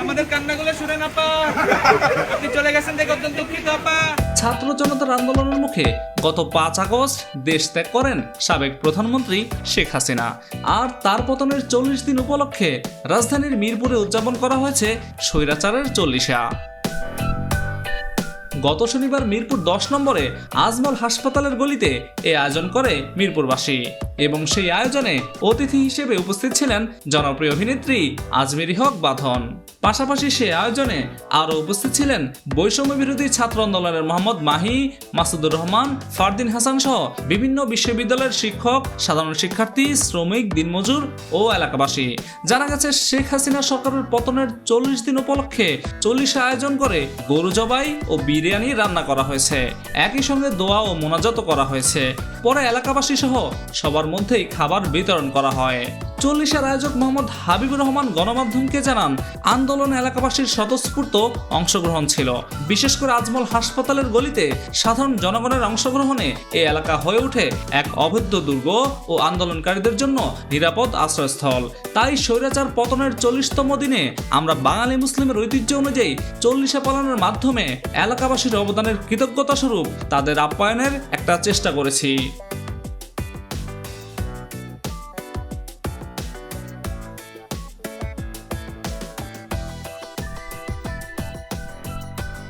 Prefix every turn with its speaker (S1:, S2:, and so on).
S1: আমাদের কান্নাগুলো শুনেন আপা। আপনি চলে গেছেন দেখে অত্যন্ত দুঃখিত, আপা।
S2: ছাত্র জনতার আন্দোলনের মুখে গত পাঁচ আগস্ট দেশ ত্যাগ করেন সাবেক প্রধানমন্ত্রী শেখ হাসিনা। আর তার পতনের চল্লিশ দিন উপলক্ষে রাজধানীর মিরপুরে উদযাপন করা হয়েছে স্বৈরাচারের চল্লিশা। গত শনিবার মিরপুর দশ নম্বরে আজমল হাসপাতালের গলিতে এ আয়োজন করে মিরপুরবাসী এবং সেই আয়োজনে অতিথি হিসেবে উপস্থিত ছিলেন জনপ্রিয় অভিনেত্রী আজমেরি হক বাঁধন। পাশাপাশি সে আয়োজনে আরও উপস্থিত ছিলেন বৈষম্য বিরোধী ছাত্র আন্দোলনের মোহাম্মদ মাহি, মাসুদুর রহমান, ফারদিন হাসান সহ বিভিন্ন বিশ্ববিদ্যালয়ের শিক্ষক, সাধারণ শিক্ষার্থী, শ্রমিক, দিনমজুর ও এলাকাবাসী। জানা গেছে, শেখ হাসিনা সরকারের পতনের চল্লিশ দিন উপলক্ষে চল্লিশে আয়োজন করে গরু জবাই ও বিরিয়ানি রান্না করা হয়েছে। একই সঙ্গে দোয়া ও মোনাজাত করা হয়েছে। পরে এলাকাবাসী সহ সবার মধ্যেই খাবার বিতরণ করা হয়। চল্লিশের আয়োজক মোহাম্মদ হাবিবুর রহমান গণমাধ্যমকে জানান, আন্দোলন এলাকাবাসীর স্বতঃস্ফূর্ত অংশগ্রহণ ছিল। বিশেষ করে আজমল হাসপাতালের গলিতে সাধারণ জনগণের অংশগ্রহণে এই এলাকা হয়ে ওঠে এক অভেদ্য দুর্গ ও আন্দোলনকারীদের জন্য নিরাপদ আশ্রয়স্থল। তাই স্বৈরাচার পতনের চল্লিশতম দিনে আমরা বাঙালি মুসলিমের ঐতিহ্য অনুযায়ী চল্লিশে পালনের মাধ্যমে এলাকাবাসীর অবদানের কৃতজ্ঞতা স্বরূপ তাদের আপ্যায়নের একটা চেষ্টা করেছি।